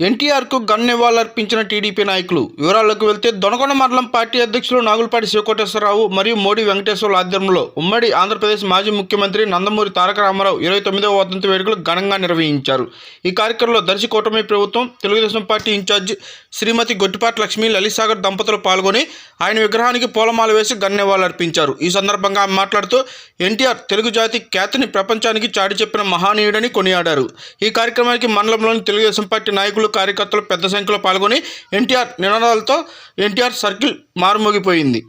ఎన్టీఆర్కు gun నివాళులర్పించిన TDP నాయకులు. వివరాల్లోకి వెళ్తే దొనకొండ మండలం పార్టీ అధ్యక్షులు నాగులపాటి శివకోటేశ్వరరావు మరియు మోడీ వెంకటేశ్వర్ల ఆధ్వర్యంలో ఉమ్మడి ఆంధ్రప్రదేశ్ మాజీ ముఖ్యమంత్రి నందమూరి తారక రామారావు ఇరవై తొమ్మిదవ వదంతి వేడుకలు ఘనంగా నిర్వహించారు. ఈ కార్యక్రమంలో దర్శి కూటమి ప్రభుత్వం తెలుగుదేశం పార్టీ ఇన్ఛార్జ్ శ్రీమతి గొట్టిపాటి లక్ష్మి లలిసాగర్ దంపతులు పాల్గొని ఆయన విగ్రహానికి పూలమాల వేసి గన్ నివాళులర్పించారు ఈ సందర్భంగా ఆమె మాట్లాడుతూ ఎన్టీఆర్ తెలుగు జాతి ఖ్యాతిని ప్రపంచానికి చాటి చెప్పిన మహానీయుడని కొనియాడారు. ఈ కార్యక్రమానికి మండలంలోని తెలుగుదేశం పార్టీ నాయకులు కార్యకర్తలు పెద్ద సంఖ్యలో పాల్గొని ఎన్టీఆర్ నినాదాలతో ఎన్టీఆర్ సర్కిల్ మారుమోగిపోయింది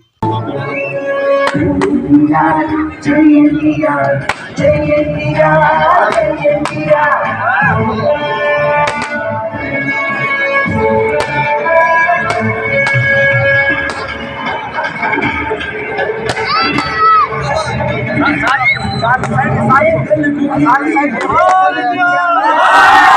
శాశ్వతం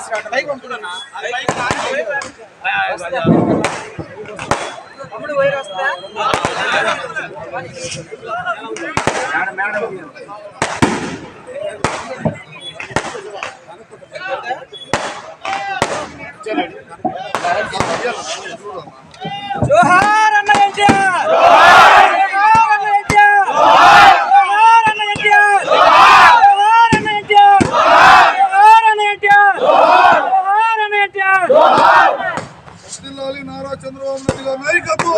మీరే యమ భాష శిక్ష జోహార్ అన్న ఎన్టీఆర్ జోహార్ అన్న ఎన్టీఆర్ జోహార్ అన్న ఎన్టీఆర్ జోహార్ అన్న ఎన్టీఆర్ జోహార్ అన్న ఎన్టీఆర్ జోహార్ అన్న ఎన్టీఆర్ జిల్లాలి నారా చంద్రబాబు నాయుడు గారి నాయకత్వం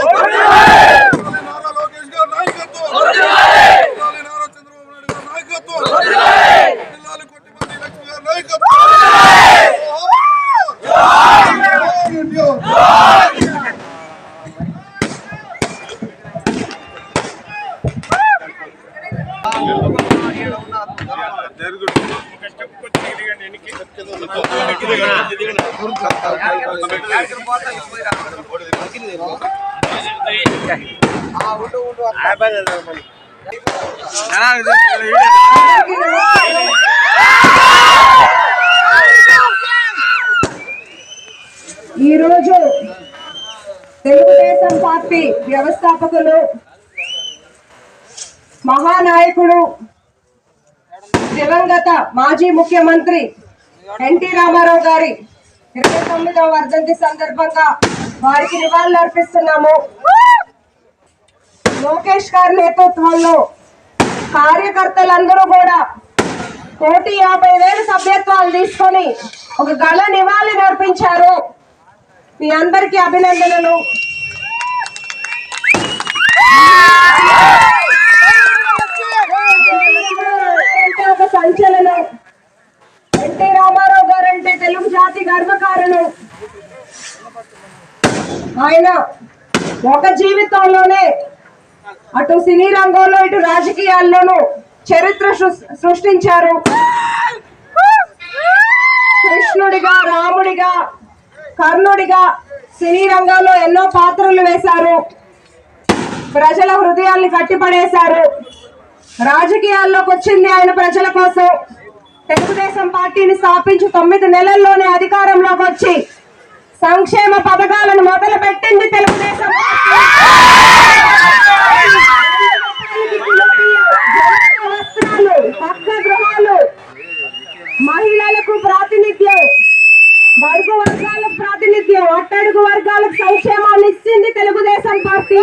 జిల్లాలి నారా లోకేష్ గారి నాయకత్వం జిల్లాలి నారా చంద్రబాబు నాయుడు గారి నాయకత్వం జిల్లాలి కొట్టిమంది లక్ష్మి గారి నాయకత్వం జోహార్ ఇండియా. ఈరోజు తెలుగుదేశం పార్టీ వ్యవస్థాపకులు మహానాయకుడు దివంగత మాజీ ముఖ్యమంత్రి ఎన్టీ రామారావు గారి ఇరవై తొమ్మిదవ వర్ధంతి సందర్భంగా వారికి నివాళులు అర్పిస్తున్నాము. లోకేష్ గారి నేతృత్వంలో కార్యకర్తలందరూ కూడా కోటి యాభై వేలు సభ్యత్వాలు తీసుకొని ఒక గల నివాళి నర్పించారు మీ అందరికీ అభినందనలు అంటే ఒక సంచలనం. ఎన్టీ రామారావు గారు అంటే తెలుగు జాతి గర్వకారణం. ఆయన ఒక జీవితంలోనే అటు సినీ రంగంలో ఇటు రాజకీయాల్లోనూ చరిత్ర సృష్టించారు. కృష్ణుడిగా రాముడిగా కర్ణుడిగా సినీ రంగంలో ఎన్నో పాత్రలు వేశారు. ప్రజల హృదయాల్ని కట్టిపడేశారు. రాజకీయాల్లోకి వచ్చింది ఆయన ప్రజల కోసం. తెలుగుదేశం పార్టీని స్థాపించి తొమ్మిది నెలల్లోనే అధికారంలోకి వచ్చి సంక్షేమ పథకాలను మొదలు పెట్టింది తెలుగుదేశం వస్త్రాలు పక్క గృహాలు మహిళలకు ప్రాతినిధ్యం బడుగు వర్గాలకు ప్రాతినిధ్యం అట్టడుగు వర్గాలకు సంక్షేమాన్ని ఇచ్చింది తెలుగుదేశం పార్టీ.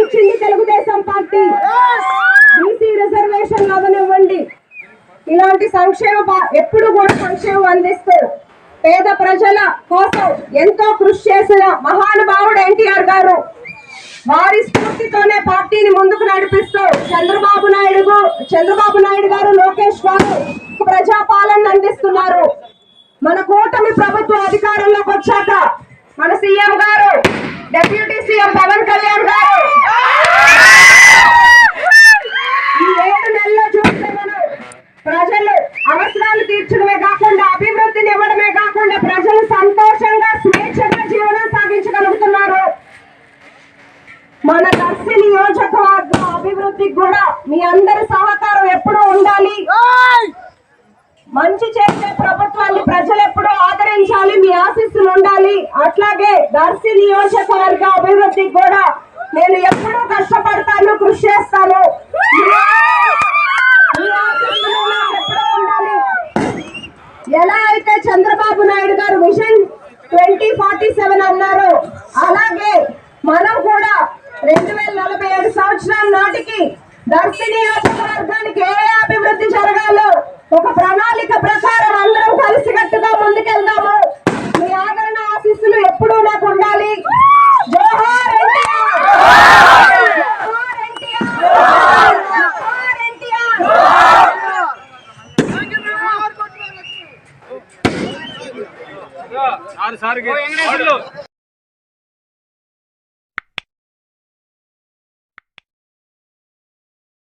ఇచ్చింది తెలుగుదేశం పార్టీ. బీసీ రిజర్వేషన్ అవనివ్వండి ఇలాంటి సంక్షేమ ఎప్పుడు కూడా సంక్షేమం అందిస్తూ పేద ప్రజల కోసం ఎంతో కృషి చేసిన మహానుభావుడు ఎన్టీఆర్ గారు వారి స్ఫూర్తితోనే పార్టీని ముందుకు నడిపిస్తూ చంద్రబాబు నాయుడు చంద్రబాబు నాయుడు గారు లోకేష్ గారు ప్రజాపాలన అందిస్తున్నారు. మన కూటమి ప్రభుత్వం అధికారంలోకి వచ్చాక మన సీఎం గారు డెప్యూటీ సీఎం పవన్ కళ్యాణ్ గారు. ఈ ఏడు నెలలో చూస్తే మనం ప్రజలు అవసరాలు తీర్చడమే కాకుండా అభివృద్ధిని ఇవ్వడమే కాకుండా ప్రజలు సంతోషంగా స్వేచ్ఛగా జీవనం సాగించగలుగుతున్నారు. మన దర్శి నియోజకవర్గం అభివృద్ధికి కూడా మీ అందరి సహకారం ఎప్పుడూ ఉండాలి. మంచి చేసే ప్రభుత్వాన్ని ప్రజలు ఎప్పుడూ ఆదరించాలి మీ ఆశీస్సులు ఉండాలి. అట్లాగే దర్శి నియోజకవర్గ అభివృద్ధికి కూడా నేను ఎప్పుడూ కష్టపడతాను కృషి చేస్తాను. ఉండాలి. ఎలా అయితే చంద్రబాబు నాయుడు గారు మిషన్ ట్వంటీ ఫార్టీ సెవెన్ అన్నారు అలాగే మనం కూడా రెండు వేల నలభై ఏడు సంవత్సరాల నాటికి దర్శి నియోజకవర్గానికి ఏ అభివృద్ధి జరగాలో ఒక ప్రణాళిక ప్రకారం అందరం కలిసికట్టుగా ముందుకెళ్దాము. మీ ఆదరణ ఆశీస్సులు ఎప్పుడూ నాకు ఉండాలి. జోహార్ సార్